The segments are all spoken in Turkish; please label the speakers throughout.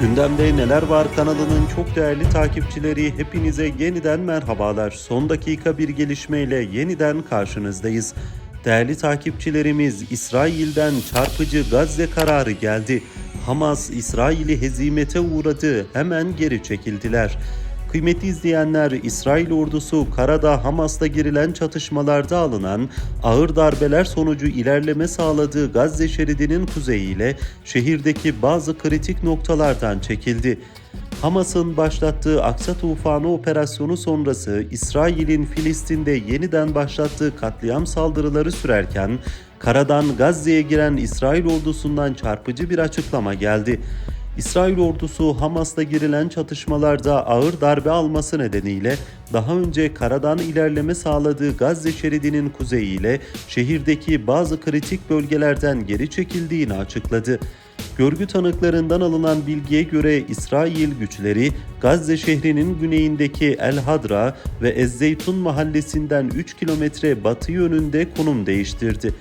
Speaker 1: Gündemde Neler Var kanalının çok değerli takipçileri hepinize yeniden merhabalar. Son dakika bir gelişmeyle yeniden karşınızdayız. Değerli takipçilerimiz İsrail'den çarpıcı Gazze kararı geldi. Hamas İsrail'i hezimete uğradı. Hemen geri çekildiler. Kıymetli izleyenler, İsrail ordusu karada Hamas'ta girilen çatışmalarda alınan ağır darbeler sonucu ilerleme sağladığı Gazze şeridinin kuzeyiyle şehirdeki bazı kritik noktalardan çekildi. Hamas'ın başlattığı Aksa Tufanı operasyonu sonrası İsrail'in Filistin'de yeniden başlattığı katliam saldırıları sürerken karadan Gazze'ye giren İsrail ordusundan çarpıcı bir açıklama geldi. İsrail ordusu Hamas'ta girilen çatışmalarda ağır darbe alması nedeniyle daha önce karadan ilerleme sağladığı Gazze şeridinin kuzeyiyle şehirdeki bazı kritik bölgelerden geri çekildiğini açıkladı. Görgü tanıklarından alınan bilgiye göre İsrail güçleri Gazze şehrinin güneyindeki El Hadra ve Ezzeytun mahallesinden 3 kilometre batı yönünde konum değiştirdi.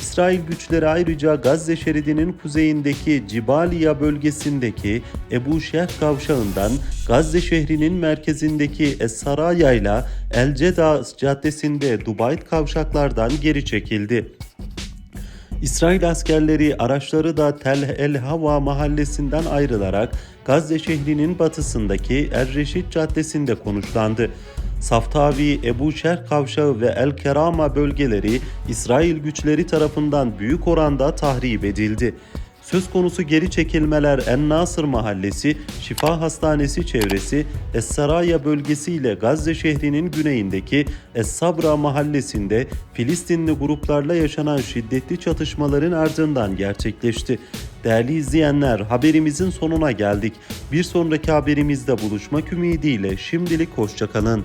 Speaker 1: İsrail güçleri ayrıca Gazze şeridinin kuzeyindeki Cibaliya bölgesindeki Ebu Şeh kavşağından Gazze şehrinin merkezindeki Es-Saraya ile El Ceda caddesinde Dubayt kavşaklardan geri çekildi. İsrail askerleri araçları da Tel El Hava mahallesinden ayrılarak Gazze şehrinin batısındaki Er Reşit caddesinde konuşlandı. Saftavi, Ebu Şer kavşağı ve El Kerama bölgeleri İsrail güçleri tarafından büyük oranda tahrip edildi. Söz konusu geri çekilmeler En Nasır Mahallesi, Şifa Hastanesi çevresi, Es-Saraya bölgesi ile Gazze şehrinin güneyindeki Es-Sabra mahallesinde Filistinli gruplarla yaşanan şiddetli çatışmaların ardından gerçekleşti. Değerli izleyenler haberimizin sonuna geldik. Bir sonraki haberimizde buluşmak ümidiyle şimdilik hoşçakalın.